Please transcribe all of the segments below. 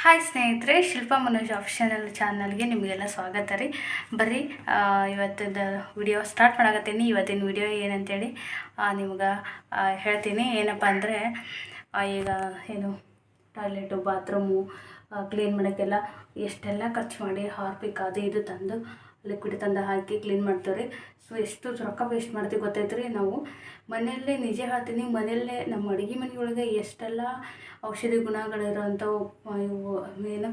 Hi ಸ್ನೇಹಿತರೆ, ಶಿಲ್ಪ Manoj official ಚಾನಲ್ಗೆ ನಿಮಗೆಲ್ಲ ಸ್ವಾಗತ ರೀ. ಬರ್ರಿ ಇವತ್ತಿನ ವಿಡಿಯೋ ಸ್ಟಾರ್ಟ್ ಮಾಡಕತ್ತೀನಿ. ಇವತ್ತಿನ ವಿಡಿಯೋ ಏನಂತೇಳಿ ನಿಮ್ಗೆ ಹೇಳ್ತೀನಿ. ಏನಪ್ಪ ಅಂದರೆ ಈಗ ಏನು ಟಾಯ್ಲೆಟು ಬಾತ್ರೂಮು ಕ್ಲೀನ್ ಮಾಡೋಕ್ಕೆಲ್ಲ ಎಷ್ಟೆಲ್ಲ ಖರ್ಚು ಮಾಡಿ ಹಾರ್ಪಿಕ್ ಅದು ಇದು ತಂದು ಲಿಕ್ವಿಡ್ ತಂದು ಹಾಕಿ ಕ್ಲೀನ್ ಮಾಡ್ತೇವೆ ರೀ ಸೊ ಎಷ್ಟು ರೊಕ್ಕ ವೇಸ್ಟ್ ಮಾಡ್ತೀವಿ ಗೊತ್ತೈತೆ ರೀ ನಾವು ಮನೆಯಲ್ಲೇ ನಿಜ ಹೇಳ್ತೀನಿ, ಮನೆಯಲ್ಲೇ ನಮ್ಮ ಅಡುಗೆ ಮನೆಯೊಳಗೆ ಎಷ್ಟೆಲ್ಲ ಔಷಧಿ ಗುಣಗಳಿರೋಂಥವು ಇವು, ಏನು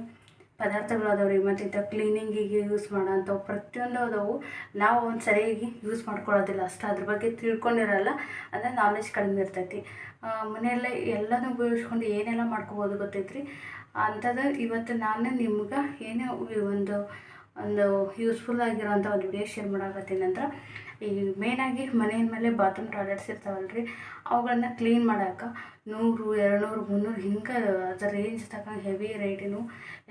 ಪದಾರ್ಥಗಳು ಅದಾವೆ ರೀ ಮತ್ತು ಇಂಥ ಕ್ಲೀನಿಂಗಿಗೆ ಯೂಸ್ ಮಾಡೋಂಥವು, ಪ್ರತಿಯೊಂದು ಅದಾವು, ನಾವು ಒಂದು ಸರಿಯಾಗಿ ಯೂಸ್ ಮಾಡ್ಕೊಳ್ಳೋದಿಲ್ಲ. ಅಷ್ಟು ಅದ್ರ ಬಗ್ಗೆ ತಿಳ್ಕೊಂಡಿರಲ್ಲ, ಅಂದರೆ ನಾಲೆಜ್ ಕಡಿಮೆ ಇರ್ತೈತಿ. ಮನೆಯಲ್ಲೇ ಎಲ್ಲನೂ ಉಪಯೋಗಿಸ್ಕೊಂಡು ಏನೆಲ್ಲ ಮಾಡ್ಕೋಬೋದು ಗೊತ್ತೈತ್ರಿ? ಅಂಥದ್ದು ಇವತ್ತು ನಾನು ನಿಮ್ಗೆ ಏನೇ ಒಂದು ಒಂದು ಯೂಸ್ಫುಲ್ ಆಗಿರೋಂಥ ಒಂದು ವಿಡಿಯೋ ಶೇರ್ ಮಾಡಾಕತ್ತೀನಿ ಅಂದ್ರೆ ಈ ಮೇಯ್ನಾಗಿ ಮನೆಯ ಮೇಲೆ ಬಾತ್ರೂಮ್ ಟಾಯ್ಲೆಟ್ಸ್ ಇರ್ತಾವಲ್ಲ ರೀ ಅವುಗಳನ್ನ ಕ್ಲೀನ್ ಮಾಡೋಕೆ ನೂರು ಎರಡು ನೂರು ಮುನ್ನೂರು ಹಿಂಗೆ ಅದರ ರೇಂಜ್ ತಗೊಂಡು ಹೆವಿ ರೇಟಿನೂ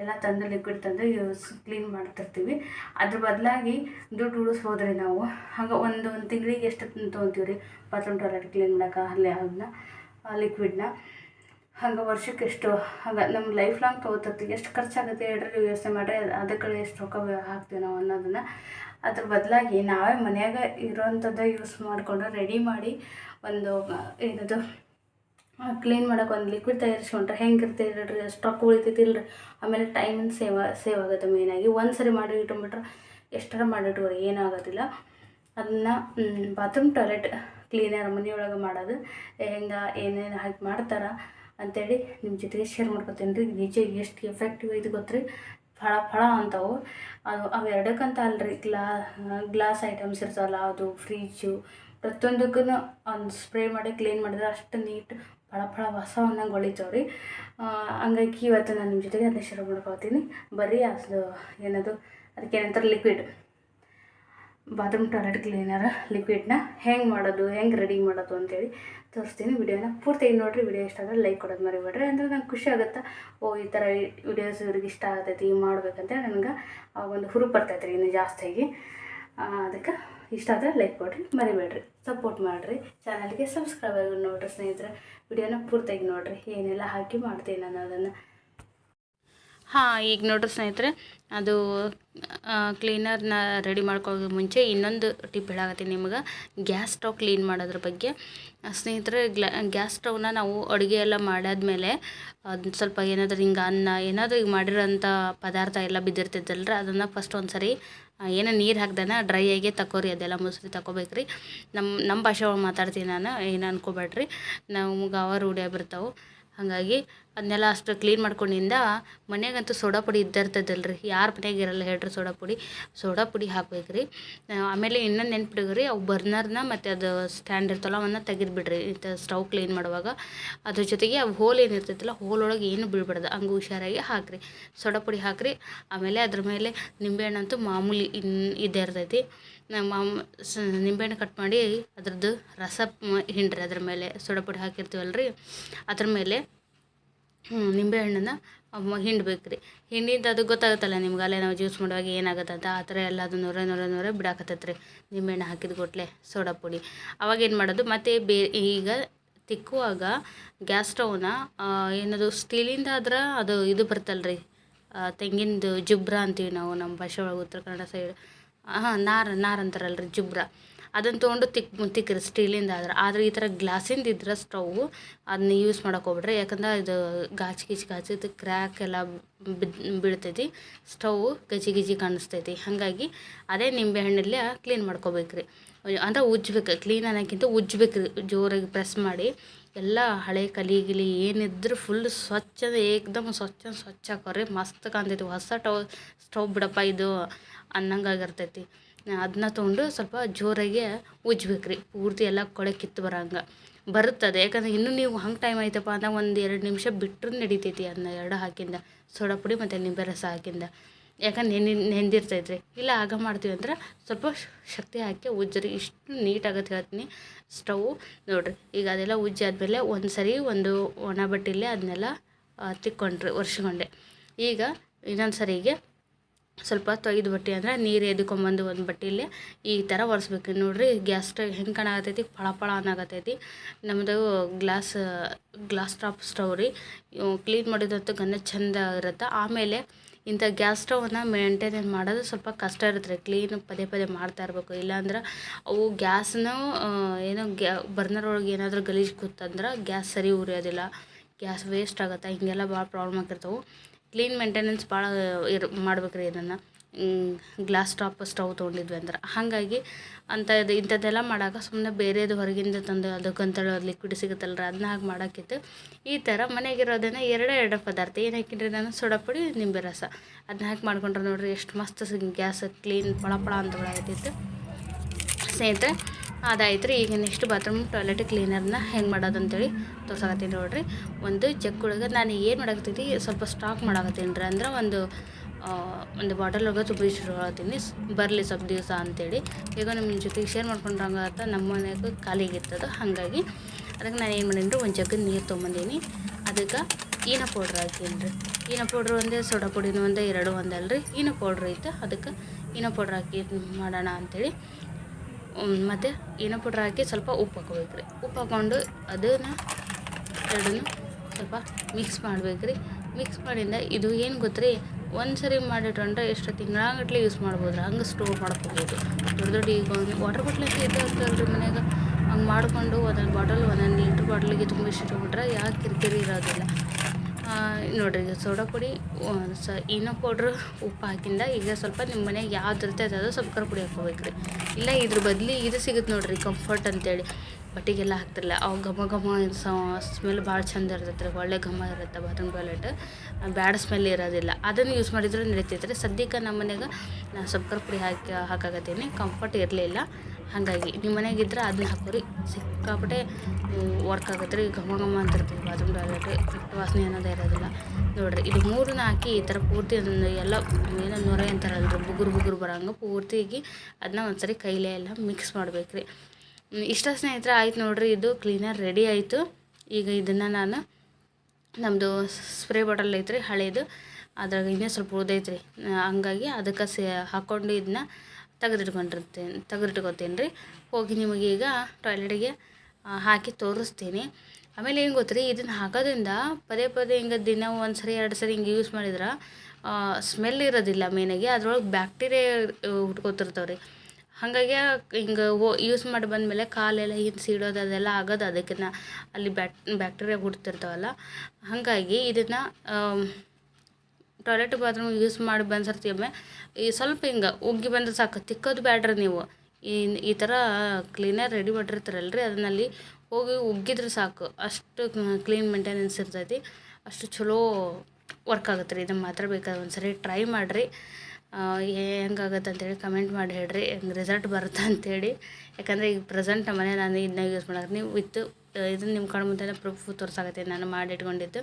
ಎಲ್ಲ ತಂದು ಲಿಕ್ವಿಡ್ ತಂದು ಯೂಸ್ ಕ್ಲೀನ್ ಮಾಡ್ತಿರ್ತೀವಿ. ಅದ್ರ ಬದಲಾಗಿ ದುಡ್ಡು ಉಳಿಸ್ಬೋದು ರೀ ನಾವು. ಹಾಗೆ ಒಂದು ಒಂದು ತಿಂಗಳಿಗೆ ಎಷ್ಟು ತೊಗೊತೀವಿ ರೀ ಬಾತ್ರೂಮ್ ಟಾಯ್ಲೆಟ್ ಕ್ಲೀನ್ ಮಾಡೋಕೆ? ಅಲ್ಲೇ ಅದನ್ನ ಲಿಕ್ವಿಡ್ನ ಹಂಗೆ ವರ್ಷಕ್ಕೆ ಎಷ್ಟು ಹಂಗೆ ನಮ್ಮ ಲೈಫ್ ಲಾಂಗ್ ತಗೋತೈತಿ. ಎಷ್ಟು ಖರ್ಚಾಗುತ್ತೆ ಹೇಳ್ರಿ ನೀವು ಯೋಚನೆ ಮಾಡಿರಿ ಅದಕ್ಕೆ ಎಷ್ಟು ರೊಕ್ಕ ಹಾಕ್ತೀವಿ ನಾವು ಅನ್ನೋದನ್ನು. ಅದ್ರ ಬದಲಾಗಿ ನಾವೇ ಮನ್ಯಾಗ ಇರೋವಂಥದ್ದು ಯೂಸ್ ಮಾಡಿಕೊಂಡು ರೆಡಿ ಮಾಡಿ ಒಂದು ಏನದು ಕ್ಲೀನ್ ಮಾಡೋಕೆ ಒಂದು ಲಿಕ್ವಿಡ್ ತಯಾರಿಸ್ಕೊಂಡ್ರೆ ಹೆಂಗಿರ್ತೈತೆ ಹೇಳ್ರಿ ಎಷ್ಟು ರೊಕ್ಕ ಉಳಿತೈತಿ ಇಲ್ರಿ ಆಮೇಲೆ ಟೈಮ್ ಸೇವ್ ಸೇವ್ ಆಗುತ್ತೆ ಮೇನಾಗಿ ಒಂದು ಸರಿ ಮಾಡಿ ಇಟ್ಕೊಂಡ್ಬಿಟ್ರೆ ಎಷ್ಟರ ಮಾಡಿಟ್ಕೋರಿ ಏನಾಗೋದಿಲ್ಲ ಅದನ್ನು ಬಾತ್ರೂಮ್ ಟಾಯ್ಲೆಟ್ ಕ್ಲೀನರ್ ಮನೆಯೊಳಗೆ ಮಾಡೋದು. ಹೆಂಗೆ ಏನೇನು ಹಾಕಿ ಮಾಡ್ತಾರೆ ಅಂತೇಳಿ ನಿಮ್ಮ ಜೊತೆಗೆ ಶೇರ್ ಮಾಡ್ಕೊತೀನಿ ರೀ. ನಿಜ ಎಷ್ಟು ಎಫೆಕ್ಟಿವ್ ಐತಿ ರೀ ಫಳ ಫಳ ಅಂತವು. ಅದು ಅವೆರಡಕ್ಕಂತ ಅಲ್ರಿ. ಗ್ಲಾ ಗ್ಲಾಸ್ ಐಟಮ್ಸ್ ಇರ್ತಾವಲ್ಲ, ಅದು ಫ್ರಿಜ್ಜು ಪ್ರತಿಯೊಂದಕ್ಕೂ ಒಂದು ಸ್ಪ್ರೇ ಮಾಡಿ ಕ್ಲೀನ್ ಮಾಡಿದ್ರೆ ಅಷ್ಟು ನೀಟ್ ಫಳ ಫಳ ಹೊಸ ಅನ್ನಂಗೆ ಹೊಳಿತಾವೆ ರೀ. ಹಂಗಾಗಿ ಇವತ್ತು ನಾನು ನಿಮ್ಮ ಜೊತೆಗೆ ಅದನ್ನ ಶೇರ್ ಮಾಡ್ಕೊತೀನಿ. ಬರೀ ಅದು ಏನದು? ಅದಕ್ಕೆ ಏನಂತಾರೆ ಲಿಕ್ವಿಡ್ ಬಾತ್ರೂಮ್ ಟಾಯ್ಲೆಟ್ ಕ್ಲೀನರ್ ಲಿಕ್ವಿಡ್ನ ಹೆಂಗೆ ಮಾಡೋದು, ಹೆಂಗೆ ರೆಡಿ ಮಾಡೋದು ಅಂತೇಳಿ ತೋರಿಸ್ತೀನಿ ವಿಡಿಯೋನ. ಪೂರ್ತಿ ನೋಡಿರಿ, ವಿಡಿಯೋ ಇಷ್ಟ ಆದರೆ ಲೈಕ್ ಕೊಡೋದು ಮರಿಬೇಡ್ರಿ. ಅಂದರೆ ನಂಗೆ ಖುಷಿ ಆಗುತ್ತೆ, ಓ, ಈ ಥರ ವಿಡಿಯೋಸ್ ಇವ್ರಿಗೆ ಇಷ್ಟ ಆಗ್ತೈತಿ ಮಾಡ್ಬೇಕಂತೇಳಿ ನನಗೆ ಒಂದು ಹುರು ಬರ್ತೈತೆ ರೀ ಇನ್ನು ಜಾಸ್ತಿಯಾಗಿ. ಅದಕ್ಕೆ ಇಷ್ಟ ಆದರೆ ಲೈಕ್ ಕೊಡಿರಿ, ಮರಿಬೇಡ್ರಿ. ಸಪೋರ್ಟ್ ಮಾಡಿರಿ. ಚಾನಲ್ಗೆ ಸಬ್ಸ್ಕ್ರೈಬ್ ಆಗಿ ನೋಡಿರಿ ಸ್ನೇಹಿತರೆ. ವಿಡಿಯೋನ ಪೂರ್ತಿಯಾಗಿ ನೋಡಿರಿ. ಏನೆಲ್ಲ ಹಾಕಿ ಮಾಡ್ತೀನಿ ನಾನು ಅದನ್ನು. ಹಾಂ, ಈಗ ನೋಡ್ರಿ ಸ್ನೇಹಿತರೆ, ಅದು ಕ್ಲೀನರ್ನ ರೆಡಿ ಮಾಡ್ಕೊಳ್ಳೋ ಮುಂಚೆ ಇನ್ನೊಂದು ಟಿಪ್ ಹೇಳಾಗತ್ತೆ ನಿಮ್ಗೆ. ಗ್ಯಾಸ್ ಸ್ಟವ್ ಕ್ಲೀನ್ ಮಾಡೋದ್ರ ಬಗ್ಗೆ. ಸ್ನೇಹಿತರೆ, ಗ್ಲಾ ಗ್ಯಾಸ್ ಸ್ಟೌವ್ನ ನಾವು ಅಡುಗೆ ಎಲ್ಲ ಮಾಡಾದ್ಮೇಲೆ, ಅದು ಸ್ವಲ್ಪ ಏನಾದರೂ ಹಿಂಗೆ ಅನ್ನ, ಏನಾದರೂ ಈಗ ಮಾಡಿರೋಂಥ ಪದಾರ್ಥ ಎಲ್ಲ ಬಿದ್ದಿರ್ತೈತಲ್ರಿ, ಅದನ್ನು ಫಸ್ಟ್ ಒಂದು ಸರಿ ಏನೋ ನೀರು ಹಾಕ್ದಾನ ಡ್ರೈ ಆಗಿ ತಕೋರಿ ಅದೆಲ್ಲ ಮುಸ್ರಿ ತಗೋಬೇಕ್ರಿ ನಮ್ಮ ನಮ್ಮ ಭಾಷೆ ಒಳಗೆ ಮಾತಾಡ್ತೀನಿ ನಾನು, ಏನು ಅನ್ಕೋಬೇಡ್ರಿ. ನಮ್ಗೆ ಅವ ರೂಢಿಯಾಗಿ ಬರ್ತಾವೆ. ಹಾಗಾಗಿ ಅದನ್ನೆಲ್ಲ ಅಷ್ಟು ಕ್ಲೀನ್ ಮಾಡ್ಕೊಂಡಿಂದ ಮನೆಗಂತೂ ಸೋಡಾ ಪುಡಿ ಇದ್ದೇ ಇರ್ತದಲ್ಲ ರೀ ಯಾರ ಮನ್ಯಾಗ ಇರಲ್ಲ ಹೇಳ್ರಿ ಸೋಡಾ ಪುಡಿ. ಸೋಡಾ ಪುಡಿ ಹಾಕ್ಬೇಕು ರೀ ಆಮೇಲೆ ಇನ್ನೊಂದು ನೆನ್ಪಿಡ್ರಿ ಅವು ಬರ್ನರ್ನ ಮತ್ತು ಅದು ಸ್ಟ್ಯಾಂಡ್ ಇರ್ತಲ್ಲ ಅವನ್ನ ತೆಗೆದು ಬಿಡ್ರಿ ಇಂಥ ಸ್ಟವ್ ಕ್ಲೀನ್ ಮಾಡುವಾಗ. ಅದ್ರ ಜೊತೆಗೆ ಅವು ಹೋಲ್ ಏನು ಇರ್ತೈತಲ್ಲ ಹೋಲ್ ಒಳಗೆ ಏನು ಬೀಳ್ಬಾರ್ದು. ಹಂಗೆ ಹುಷಾರಾಗಿ ಹಾಕಿರಿ. ಸೋಡಾ ಪುಡಿ ಹಾಕಿರಿ. ಆಮೇಲೆ ಅದ್ರ ಮೇಲೆ ನಿಂಬೆಹಣ್ಣಂತೂ ಮಾಮೂಲಿ ಇನ್ ಇದ್ದೇ ಇರ್ತೈತಿ. ಮಾಮ್, ಸ, ನಿಂಬೆಹಣ್ಣು ಕಟ್ ಮಾಡಿ ಅದ್ರದ್ದು ರಸ ಹಿಂಡ್ರಿ ಅದ್ರ ಮೇಲೆ. ಸೋಡಾ ಪುಡಿ ಹಾಕಿರ್ತೀವಲ್ಲ ರೀ ಅದ್ರ ಮೇಲೆ ನಿಂಬೆಹಣ್ಣನ್ನು ಹಿಂಡ್ಬೇಕು ರೀ ಹಿಂಡಿಂದ ಅದು ಗೊತ್ತಾಗುತ್ತಲ್ಲ ನಿಮ್ಗೆ, ಅಲ್ಲೇ ನಾವು ಜ್ಯೂಸ್ ಮಾಡುವಾಗ ಏನಾಗುತ್ತೆ ಅಂತ ಆ ಥರ ಎಲ್ಲ ಅದು ನೂರ ನೂರ ನೂರ ಬಿಡಾಕತ್ತೈತೆ ರೀ ನಿಂಬೆಹಣ್ಣು ಹಾಕಿದ ಗೊಟ್ಲೆ ಸೋಡಾ ಪುಡಿ. ಅವಾಗ ಏನು ಮಾಡೋದು, ಮತ್ತು ಬೇ ಈಗ ತಿಕ್ಕುವಾಗ ಗ್ಯಾಸ್ ಸ್ಟವ್ನ ಏನದು ಸ್ಟೀಲಿಂದ ಆದ್ರೆ ಅದು ಇದು ಬರ್ತಲ್ಲ ರೀ ತೆಂಗಿನದು ಜುಬ್ರ ಅಂತೀವಿ ನಾವು ನಮ್ಮ ಭಾಷೆ ಒಳಗೆ ಉತ್ತರ ಕನ್ನಡ ಸೈಡ್ ಹಾಂ ನಾರು ನಾರು ಅಂತಾರಲ್ಲ ರೀ ಜುಬ್ರ. ಅದನ್ನು ತೊಗೊಂಡು ತಿಕ್ ತಿಕ್ಕಿರಿ ಸ್ಟೀಲಿಂದ ಆದ್ರೆ. ಆದರೆ ಈ ಥರ ಗ್ಲಾಸಿಂದ ಇದ್ರೆ ಸ್ಟವ್ ಅದನ್ನ ಯೂಸ್ ಮಾಡಕ್ಕೆ ಹೋಗ್ಬಿಡ್ರಿ. ಯಾಕಂದ್ರೆ ಇದು ಗಾಚ್ ಗೀಚ್ ಗಾಚಿದ್ದು ಕ್ರ್ಯಾಕ್ ಎಲ್ಲ ಬೀಳ್ತೈತಿ. ಸ್ಟವ್ ಗಜಿ ಗಿಜಿ ಕಾಣಿಸ್ತೈತಿ. ಹಾಗಾಗಿ ಅದೇ ನಿಂಬೆ ಹಣ್ಣಲ್ಲಿ ಕ್ಲೀನ್ ಮಾಡ್ಕೋಬೇಕ್ರಿ. ಅಂದ್ರೆ ಉಜ್ಬೇಕು ಕ್ಲೀನ್ ಅನ್ನೋಕ್ಕಿಂತ ಉಜ್ಬೇಕು ರೀ ಜೋರಾಗಿ ಪ್ರೆಸ್ ಮಾಡಿ ಎಲ್ಲ ಹಳೆ ಕಲಿ ಗಿಲಿ ಏನಿದ್ರು ಫುಲ್ ಸ್ವಚ್ಛ ಏಕ್ದಮ್ ಸ್ವಚ್ಛ ಸ್ವಚ್ಛ ಹಾಕೋರಿ. ಮಸ್ತ್ ಕಾಣ್ತೈತಿ. ಹೊಸ ಟವ್ ಸ್ಟವ್ ಬಿಡಪ್ಪ ಇದು ಅನ್ನಂಗಾಗಿರ್ತೈತಿ. ಅದನ್ನ ತೊಗೊಂಡು ಸ್ವಲ್ಪ ಜೋರಾಗಿ ಉಜ್ಬೇಕು ರೀ ಪೂರ್ತಿ ಎಲ್ಲ ಕೊಳೆ ಕಿತ್ತು ಬರೋಂಗೆ. ಬರುತ್ತದೆ. ಯಾಕಂದ್ರೆ ಇನ್ನೂ ನೀವು ಹಂಗೆ ಟೈಮ್ ಆಯ್ತಪ್ಪ ಅಂದಾಗ ಒಂದು ಎರಡು ನಿಮಿಷ ಬಿಟ್ಟರು ನಡಿತೈತಿ ಅದನ್ನ ಎರಡು ಹಾಕಿಂದ. ಸೋಡಾ ಪುಡಿ ಮತ್ತು ನಿಂಬೆ ರಸ ಹಾಕಿಂದ. ಯಾಕಂದ್ರೆ ನೆನೆ ನೆಂದಿರ್ತೈತೆ ರೀ ಇಲ್ಲ ಆಗ ಮಾಡ್ತೀವಿ ಅಂದ್ರೆ ಸ್ವಲ್ಪ ಶಕ್ತಿ ಹಾಕಿ ಉಜ್ಜ್ರಿ. ಇಷ್ಟು ನೀಟಾಗತ್ತೆ ಹೇಳ್ತೀನಿ. ಸ್ಟವ್ ನೋಡಿರಿ. ಈಗ ಅದೆಲ್ಲ ಉಜ್ಜಿ ಆದಮೇಲೆ ಒಂದು ಸರಿ ಒಂದು ಒಣ ಬಟ್ಟೆಯಲ್ಲೇ ಅದನ್ನೆಲ್ಲ ತಿಕ್ಕೊಂಡ್ರಿ ಒರೆಸ್ಕೊಂಡೆ ಈಗ ಇನ್ನೊಂದು ಸರಿಗೆ ಸ್ವಲ್ಪ ತೊಯ್ದು ಬಟ್ಟೆ ಅಂದರೆ ನೀರು ಎದ್ಕೊಂಬಂದು ಒಂದು ಬಟ್ಟೆಯಲ್ಲಿ ಈ ಥರ ಒರೆಸ್ಬೇಕು. ನೋಡಿರಿ ಗ್ಯಾಸ್ ಸ್ಟವ್ ಹೆಂಗೆ ಕಾಣಾಕತ್ತೈತಿ ಫಳ ಫಳ ಅನ್ನಾಗತ್ತೈತಿ ನಮ್ಮದು ಗ್ಲಾಸ್ ಗ್ಲಾಸ್ ಟಾಪ್ ಸ್ಟವ್ ರೀ. ಕ್ಲೀನ್ ಮಾಡಿದಂತೂ ಗನ್ನ ಚಂದ ಇರುತ್ತೆ. ಆಮೇಲೆ ಇಂಥ ಗ್ಯಾಸ್ ಸ್ಟವನ್ನು ಮೇಂಟೈನ್ ಮಾಡೋದು ಸ್ವಲ್ಪ ಕಷ್ಟ ಇರುತ್ತೆ ಕ್ಲೀನ್ ಪದೇ ಪದೇ ಮಾಡ್ತಾ ಇರಬೇಕು. ಇಲ್ಲಾಂದ್ರೆ ಅವು ಗ್ಯಾಸ್ನ ಏನೋ ಗ್ಯಾ, ಬರ್ನರ್ ಒಳಗೆ ಏನಾದರೂ ಗಲೀಜು ಕೂತಂದ್ರೆ ಗ್ಯಾಸ್ ಸರಿ ಉರಿಯೋದಿಲ್ಲ. ಗ್ಯಾಸ್ ವೇಸ್ಟ್ ಆಗುತ್ತೆ. ಹೀಗೆಲ್ಲ ಭಾಳ ಪ್ರಾಬ್ಲಮ್ ಆಗಿರ್ತಾವೆ. ಕ್ಲೀನ್ ಮೇಂಟೆನೆನ್ಸ್ ಭಾಳ ಇರ್ ಮಾಡ್ಬೇಕು ರೀ ಇದನ್ನು ಗ್ಲಾಸ್ ಟಾಪ್ ಸ್ಟವ್ ತೊಗೊಂಡಿದ್ವಿ ಅಂದ್ರೆ. ಹಾಗಾಗಿ ಅಂತ ಇದು ಇಂಥದ್ದೆಲ್ಲ ಮಾಡಾಕ ಸುಮ್ಮನೆ ಬೇರೆದು ಹೊರಗಿಂದ ತಂದು ಅದಕ್ಕಂತೇಳಿ ಲಿಕ್ವಿಡ್ ಸಿಗುತ್ತಲ್ಲ ರೀ ಅದನ್ನ ಹಾಗೆ ಮಾಡೋಕ್ಕಿತ್ತು ಈ ಥರ ಮನೆಗಿರೋದನ್ನು ಎರಡೇ ಎರಡು ಪದಾರ್ಥ. ಏನು ಹಾಕಿನ್ರಿ ನಾನು ಸೋಡಾ ಪುಡಿ, ನಿಂಬೆ ರಸ. ಅದನ್ನ ಹಾಕಿ ಮಾಡ್ಕೊಂಡ್ರೆ ನೋಡಿರಿ ಎಷ್ಟು ಮಸ್ತ್ ಗ್ಯಾಸ್ ಕ್ಲೀನ್ ಪಳ ಪಳ ಅಂತ ಒಳಗೈತಿತ್ತು ಸ್ನೇಹಿತರೆ ಅದಾಯ್ತು ರೀ ಈಗ ನೆಕ್ಸ್ಟ್ ಬಾತ್ರೂಮ್ ಟಾಯ್ಲೆಟ್ ಕ್ಲೀನರ್ನ ಹೆಂಗೆ ಮಾಡೋದು ಅಂತೇಳಿ ತೋರ್ಸಾಕತ್ತೀನಿ ನೋಡಿರಿ. ಒಂದು ಜಗ್ ಒಳಗೆ ನಾನು ಏನು ಮಾಡಾಕತ್ತೀನಿ, ಸ್ವಲ್ಪ ಸ್ಟಾಕ್ ಮಾಡಾಕತ್ತೀನಿ ರೀ ಅಂದ್ರೆ ಒಂದು ಒಂದು ಬಾಟಲ್ ಒಳಗೆ ತುಂಬಿಸಿಟ್ಕೊಳತ್ತೀನಿ ಬರಲಿ ಸ್ವಲ್ಪ ದಿವಸ ಅಂತೇಳಿ. ಈಗ ನಿಮ್ಮ ಜೊತೆಗೆ ಶೇರ್ ಮಾಡ್ಕೊಂಡ್ರಂಗಾತ ನಮ್ಮ ಮನೆಯಾಗ ಖಾಲಿ ಆಗಿರ್ತದೆ, ಹಾಗಾಗಿ ಅದಕ್ಕೆ ನಾನು ಏನು ಮಾಡೀನಿ ರೀ ಒಂದು ಜಗ್ಗ ನೀರು ತೊಗೊಂಬಂದೀನಿ. ಅದಕ್ಕೆ ಈನ ಪೌಡ್ರ್ ಹಾಕೀನಿ ರೀ ಈನ ಪೌಡ್ರ್ ಒಂದೇ ಸೋಡಾ ಪುಡಿನೂ ಒಂದೇ, ಎರಡು ಒಂದಲ್ಲ ರೀ ಈನ ಪೌಡ್ರ್ ಐತೆ, ಅದಕ್ಕೆ ಈನ ಪೌಡ್ರ್ ಹಾಕಿ ಮಾಡೋಣ ಅಂಥೇಳಿ ಮತ್ತು ಏನೋ ಪುಡ್ರ ಹಾಕಿ ಸ್ವಲ್ಪ ಉಪ್ಪು ಹಾಕೋಬೇಕು ರೀ. ಉಪ್ಪು ಹಾಕ್ಕೊಂಡು ಅದನ್ನು ಎರಡನ್ನೂ ಸ್ವಲ್ಪ ಮಿಕ್ಸ್ ಮಾಡ್ಬೇಕು ರೀ. ಮಿಕ್ಸ್ ಮಾಡಿಂದ ಇದು ಏನು ಗೊತ್ತ್ರಿ? ಒಂದು ಸರಿ ಮಾಡಿಟ್ಕೊಂಡ್ರೆ ಎಷ್ಟು ತಿಂಗಳಾಗಟ್ಲೆ ಯೂಸ್ ಮಾಡ್ಬೋದು ರೀ ಹಂಗೆ ಸ್ಟೋರ್ ಮಾಡ್ಕೋಬೋದು. ದೊಡ್ಡ ದೊಡ್ಡ ಈಗ ಒಂದು ವಾಟರ್ ಬಾಟ್ಲ್ ಅಂತ ಇದ್ದಾವಲ್ಲ ರೀ ಮನ್ಯಾಗ. ಹಂಗೆ ಮಾಡಿಕೊಂಡು ಒಂದೊಂದು ಬಾಟಲ್ ಒಂದೊಂದು ಲೀಟ್ರ್ ಬಾಟ್ಲಿಗೆ ತುಂಬಿಸಿಟ್ಬಿಟ್ರೆ ಯಾಕೆ ಕಿರಿಕಿರಿ ಇರೋದಿಲ್ಲ. ನೋಡಿರಿ ಸೋಡಾ ಪುಡಿ ಸ ಏನೋ ಪೌಡ್ರ್ ಉಪ್ಪು ಹಾಕಿಂದ ಈಗ ಸ್ವಲ್ಪ ನಿಮ್ಮ ಮನೆಗೆ ಯಾವ್ದು ಇರ್ತೈತೆ ಅದು ಸಕ್ಕರೆ ಪುಡಿ ಹಾಕ್ಕೋಬೇಕು ರೀ ಇಲ್ಲ, ಇದ್ರ ಬದಲಿ ಇದು ಸಿಗುತ್ತೆ ನೋಡಿರಿ ಕಂಫರ್ಟ್ ಅಂತೇಳಿ. ಬಟ್ಟೆಗೆಲ್ಲ ಹಾಕ್ತಿರಲ್ಲ ಅವು ಘಮ ಘಮ ಸ್ಮೆಲ್ ಭಾಳ ಚಂದ ಇರ್ತೈತೆ ರೀ ಒಳ್ಳೆ ಘಮ ಇರುತ್ತೆ ಬಾತ್ರೂಮ್ ಟಾಯ್ಲೆಟ್ ಬ್ಯಾಡ್ ಸ್ಮೆಲ್ ಇರೋದಿಲ್ಲ. ಅದನ್ನು ಯೂಸ್ ಮಾಡಿದ್ರೆ ನಡೀತೈತೆ ರೀ ಸದ್ಯಕ್ಕೆ ನಮ್ಮ ಮನೆಗೆ ನಾನು ಸಕ್ಕರೆ ಪುಡಿ ಹಾಕಿ, ಹಾಕಾಕತ್ತೀನಿ ಕಂಫರ್ಟ್ ಇರಲಿಲ್ಲ. ಹಾಗಾಗಿ ನಿಮ್ಮ ಮನೆಗಿದ್ರೆ ಅದನ್ನ ಹಾಕೋರಿ ಸಿಕ್ಕಾಪಟ್ಟೆ ವರ್ಕ್ ಆಗುತ್ತೆ ರೀ ಘಮ ಘಮ ಅಂತ ಬಾತ್ರೂಮ್ ಟಾಯ್ಲೆಟ್ ಕೆಟ್ಟ ವಾಸನೆ ಅನ್ನೋದೇ ಇರೋದಿಲ್ಲ. ನೋಡಿರಿ, ಇದು ಮೂರನ್ನ ಹಾಕಿ ಈ ಥರ ಪೂರ್ತಿ ಅದನ್ನು ಎಲ್ಲ, ಏನೋ ನೊರೆ ಅಂತಾರಲ್ರಿ ಬುಗುರು ಬುಗುರು ಬರೋಂಗೆ ಪೂರ್ತಿಯಾಗಿ ಅದನ್ನ ಒಂದು ಸರಿ ಕೈಲೇ ಎಲ್ಲ ಮಿಕ್ಸ್ ಮಾಡ್ಬೇಕು ರೀ ಇಷ್ಟ ಸ್ನೇಹಿತರೆ, ಆಯ್ತು ನೋಡಿರಿ, ಇದು ಕ್ಲೀನರ್ ರೆಡಿ ಆಯಿತು. ಈಗ ಇದನ್ನು ನಾನು ನಮ್ಮದು ಸ್ಪ್ರೇ ಬಾಟಲ್ ಐತ್ರಿ, ಹಳೇದು. ಅದ್ರಾಗ ಇನ್ನೂ ಸ್ವಲ್ಪ ಉಳ್ದೈತ್ರಿ. ಹಂಗಾಗಿ ಅದಕ್ಕೆ ಸೇ, ಹಾಕ್ಕೊಂಡು ಇದನ್ನ ತೆಗೆದಿಟ್ಕೊಂಡಿರ್ತೀನಿ ತೆಗೆದಿಟ್ಕೊತೀನಿ ರೀ ಹೋಗಿ ನಿಮಗೆ ಈಗ ಟಾಯ್ಲೆಟಿಗೆ ಹಾಕಿ ತೋರಿಸ್ತೀನಿ. ಆಮೇಲೆ ಏನು ಗೊತ್ತು ರೀ ಇದನ್ನು ಹಾಕೋದ್ರಿಂದ ಪದೇ ಪದೇ ಹಿಂಗೆ ದಿನ ಒಂದು ಸರಿ ಎರಡು ಸರಿ ಹಿಂಗೆ ಯೂಸ್ ಮಾಡಿದ್ರೆ ಸ್ಮೆಲ್ ಇರೋದಿಲ್ಲ ಮೇನಾಗಿ, ಅದ್ರೊಳಗೆ ಬ್ಯಾಕ್ಟೀರಿಯಾ ಹುಟ್ಕೋತಿರ್ತಾವೆ ರೀ ಹಾಗಾಗಿ ಹಿಂಗೆ ಓ ಯೂಸ್ ಮಾಡಿ ಬಂದಮೇಲೆ ಕಾಲೆಲ್ಲ ಹಿಂದೆ ಸೀಡೋದು ಅದೆಲ್ಲ ಆಗೋದು ಅದಕ್ಕಿನ್ನ ಅಲ್ಲಿ ಬ್ಯಾಕ್ ಬ್ಯಾಕ್ಟೀರಿಯಾ ಹುಡ್ತಿರ್ತಾವಲ್ಲ ಹಾಗಾಗಿ ಇದನ್ನು ಟಾಯ್ಲೆಟ್ ಬಾತ್ರೂಮ್ ಯೂಸ್ ಮಾಡಿ ಬಂದು ಈ ಸ್ವಲ್ಪ ಹಿಂಗೆ ಉಗ್ಗಿ ಬಂದ್ರೆ ಸಾಕು, ತಿಕ್ಕೋದು ಬ್ಯಾಡ್ರಿ ನೀವು. ಈ ಈ ಥರ ಕ್ಲೀನರ್ ರೆಡಿ ಮಾಡಿರ್ತಾರಲ್ಲ ರೀ ಅದನ್ನಲ್ಲಿ ಹೋಗಿ ಉಗ್ಗಿದ್ರೆ ಸಾಕು. ಅಷ್ಟು ಕ್ಲೀನ್ ಮೇಂಟೆನೆನ್ಸ್ ಇರ್ತೈತಿ, ಅಷ್ಟು ಚಲೋ ವರ್ಕ್ ಆಗುತ್ತೆ ರೀ ಇದನ್ನು ಮಾತ್ರ ಬೇಕಾದ್ರೆ ಒಂದು ಸರಿ ಟ್ರೈ ಮಾಡಿರಿ ಹೆಂಗಾಗತ್ತೆ ಅಂತೇಳಿ ಕಮೆಂಟ್ ಮಾಡಿ ಹೇಳ್ರಿ, ಹೆಂಗೆ ರಿಸಲ್ಟ್ ಬರುತ್ತೆ ಅಂತೇಳಿ. ಯಾಕಂದರೆ ಈಗ ಪ್ರೆಸೆಂಟ್ ಮನೆ ನಾನು ಇದನ್ನ ಯೂಸ್ ಮಾಡೋಕೆ, ನೀವು ವಿತ್ ಇದನ್ನು ನಿಮ್ಮ ಕಣ್ಣು ಮುಂದೆ ಪ್ರೂಫ್ ತೋರಿಸಾಗತ್ತೆ ನಾನು ಮಾಡಿ ಇಟ್ಕೊಂಡಿದ್ದು.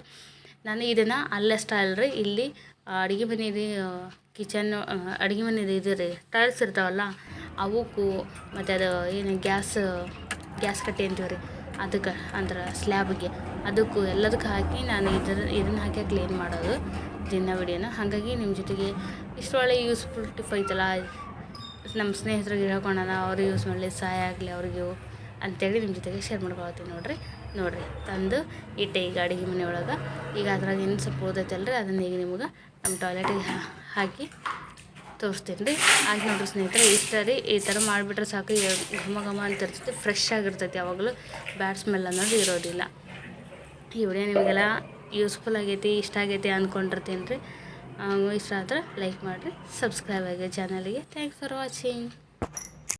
ನಾನು ಇದನ್ನು ಅಲ್ಲಷ್ಟೇ ರೀ, ಇಲ್ಲಿ ಅಡುಗೆ ಮನೇದು ಕಿಚನ್ ಅಡುಗೆ ಮನೇದು ಇದು ರೀ ಟೈಲ್ಸ್ ಇರ್ತಾವಲ್ಲ, ಅವಕ್ಕೂ ಮತ್ತು ಅದು ಏನು ಗ್ಯಾಸ್ ಗ್ಯಾಸ್ ಕಟ್ಟೆ ಅಂತೀವಿ ರೀ ಅದಕ್ಕೆ ಅಂದ್ರೆ ಸ್ಲ್ಯಾಬ್ಗೆ ಅದಕ್ಕೂ ಎಲ್ಲದಕ್ಕೆ ಹಾಕಿ ನಾನು ಇದ್ರ ಇದನ್ನು ಹಾಕಿ ಕ್ಲೀನ್ ಮಾಡೋದು ದಿನ ವಿಡಿಯೋನ. ಹಾಗಾಗಿ ನಿಮ್ಮ ಜೊತೆಗೆ ಇಷ್ಟು ಒಳ್ಳೆ ಯೂಸ್ಫುಲ್ ಟಿಪ್ ಐತಲ್ಲ ನಮ್ಮ ಸ್ನೇಹಿತರಿಗೆ ಹೇಳ್ಕೊಳ್ಳೋಣ ಅವ್ರಿಗೆ ಯೂಸ್ ಮಾಡಲಿ, ಸಹಾಯ ಆಗಲಿ ಅವ್ರಿಗೂ ಅಂತೇಳಿ ನಿಮ್ಮ ಜೊತೆಗೆ ಶೇರ್ ಮಾಡ್ಕೊಳ್ತೀನಿ ನೋಡಿರಿ. ನೋಡಿರಿ, ತಂದು ಇಟ್ಟೆ ಈಗ ಅಡುಗೆ ಮನೆ ಒಳಗೆ. ಈಗ ಅದ್ರಾಗ ಏನು ಸ್ವಲ್ಪ ಉಳ್ದೈತಲ್ರಿ ಅದನ್ನ ಈಗ ನಿಮ್ಗೆ ನಮ್ಮ ಟಾಯ್ಲೆಟಿಗೆ ಹಾಕಿ ತೋರಿಸ್ತೀನಿ ರೀ ಆಗಿ ನೋಡಿರಿ ಸ್ನೇಹಿತರೆ ಇಷ್ಟ ರೀ, ಈ ಥರ ಮಾಡಿಬಿಟ್ರೆ ಸಾಕು ಘಮ ಘಮ ಅಂತ ಇರ್ತೈತಿ ಫ್ರೆಶ್ ಆಗಿರ್ತೈತಿ. ಯಾವಾಗಲೂ ಬ್ಯಾಡ್ ಸ್ಮೆಲ್ ಅನ್ನೋದು ಇರೋದಿಲ್ಲ. ಈ ವಿಡಿಯೋ ನಿಮಗೆಲ್ಲ ಯೂಸ್ಫುಲ್ ಆಗೈತಿ, ಇಷ್ಟ ಆಗೈತಿ ಅಂದ್ಕೊಂಡಿರ್ತೀನಿ ರೀ ಇಷ್ಟ ಆದ್ರೆ ಲೈಕ್ ಮಾಡಿರಿ ಸಬ್ಸ್ಕ್ರೈಬ್ ಆಗಿ ಚಾನಲಿಗೆ ಥ್ಯಾಂಕ್ಸ್ ಫಾರ್ ವಾಚಿಂಗ್